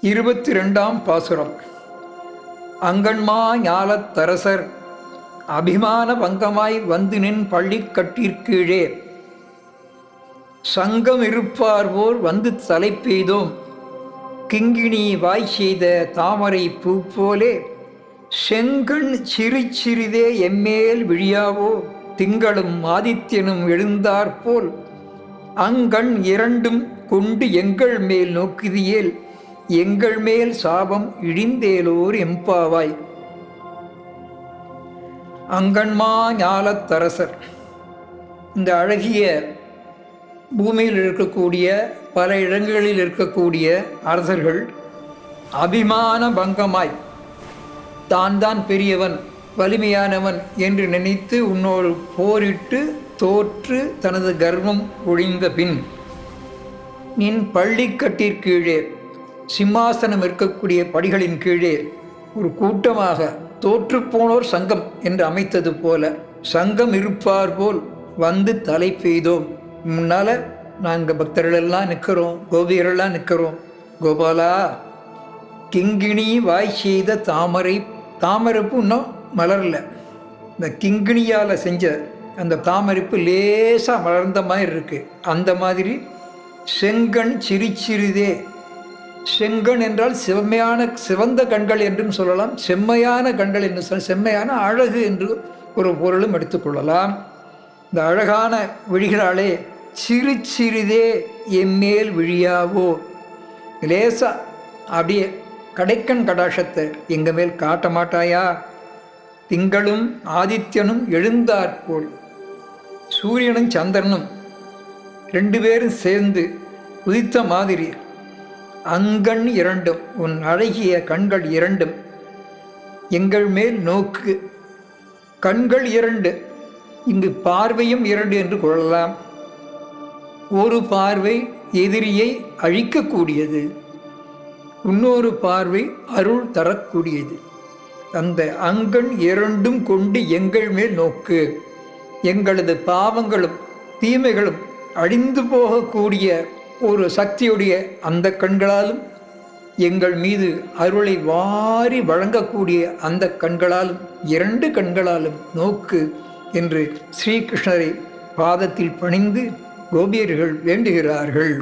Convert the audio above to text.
இருபத்தி ரெண்டாம் பாசுரம். அங்கன்மா ஞாலத்தரசர் அபிமான பங்கமாய் வந்து நின் பள்ளிக்கட்டிற்கீழே சங்கம் இருப்பார் போல் வந்து தலை பெய்தோம். கிங்கிணி வாய் செய்த தாமரை பூ போலே செங்கண் சிறு சிறிதே எம்மேல் விழியாவோ? திங்களும் ஆதித்யனும் எழுந்தாற்போல் அங்கண் இரண்டும் கொண்டு எங்கள் மேல் நோக்குதியேல் எங்கள் மேல் சாபம் இழிந்தேலோர் எம்பாவாய். அங்கன்மா ஞாலத்தரசர். இந்த அழகிய பூமியில் இருக்கக்கூடிய பல இடங்களில் இருக்கக்கூடிய அரசர்கள் அபிமான பங்கமாய் தான் தான் பெரியவன் வலிமையானவன் என்று நினைத்து உன்னோடு போரிட்டு தோற்று தனது கர்வம் ஒழிந்த பின் நின் பள்ளிக்கட்டிற்கீழே சிம்மாசனம் இருக்கக்கூடிய படிகளின் கீழே ஒரு கூட்டமாக தோற்றுப்போனோர் சங்கம் என்று அமைத்தது போல சங்கம் இருப்பார் போல் வந்து தலை பெய்தோம். முன்னால் நாங்கள் பக்தர்களெல்லாம் நிற்கிறோம் கோபியரெல்லாம் நிற்கிறோம் கோபாலா கிங்கிணி வாய் செய்த தாமரை தாமரைப்பு இன்னும் மலரல. இந்த கிங்கிணியால் செஞ்ச அந்த தாமரைப்பு லேசாக மலர்ந்த மாதிரி இருக்குது அந்த மாதிரி செங்கண் சிரிச்சிறிதே செங்கண் என்றால் செம்மையான சிவந்த கண்கள் என்றும் சொல்லலாம். செம்மையான கண்கள் என்று சொல்ல செம்மையான அழகு என்று ஒரு பொருளும் எடுத்துக்கொள்ளலாம் இந்த அழகான விழிகளாலே சிறு சிறிதே எம்மேல் விழியாவோ? லேசா அப்படியே கடைக்கண் கடாஷத்தை எங்கள் மேல் காட்ட மாட்டாயா? திங்களும் ஆதித்யனும் எழுந்தாற்போல் சூரியனும் சந்திரனும் ரெண்டு பேரும் சேர்ந்து உதித்த மாதிரி அங்கண் இரண்டும் உன் அழகிய கண்கள் இரண்டும். எங்கள் மேல் நோக்கு. கண்கள் இரண்டு இங்கு பார்வையும் இரண்டு என்று கொள்ளலாம். ஒரு பார்வை எதிரியை அழிக்கக்கூடியது. இன்னொரு பார்வை அருள் தரக்கூடியது. அந்த அங்கண் இரண்டும் கொண்டு எங்கள் மேல் நோக்கு. எங்களது பாவங்களும் தீமைகளும் அழிந்து போகக்கூடிய ஒரு சக்தியுடைய அந்த கண்களாலும் எங்கள் மீது அருளை வாரி வழங்கக்கூடிய அந்த கண்களாலும் இரண்டு கண்களாலும் நோக்கு என்று ஸ்ரீகிருஷ்ணரை பாதத்தில் பணிந்து கோபியர்கள் வேண்டுகிறார்கள்.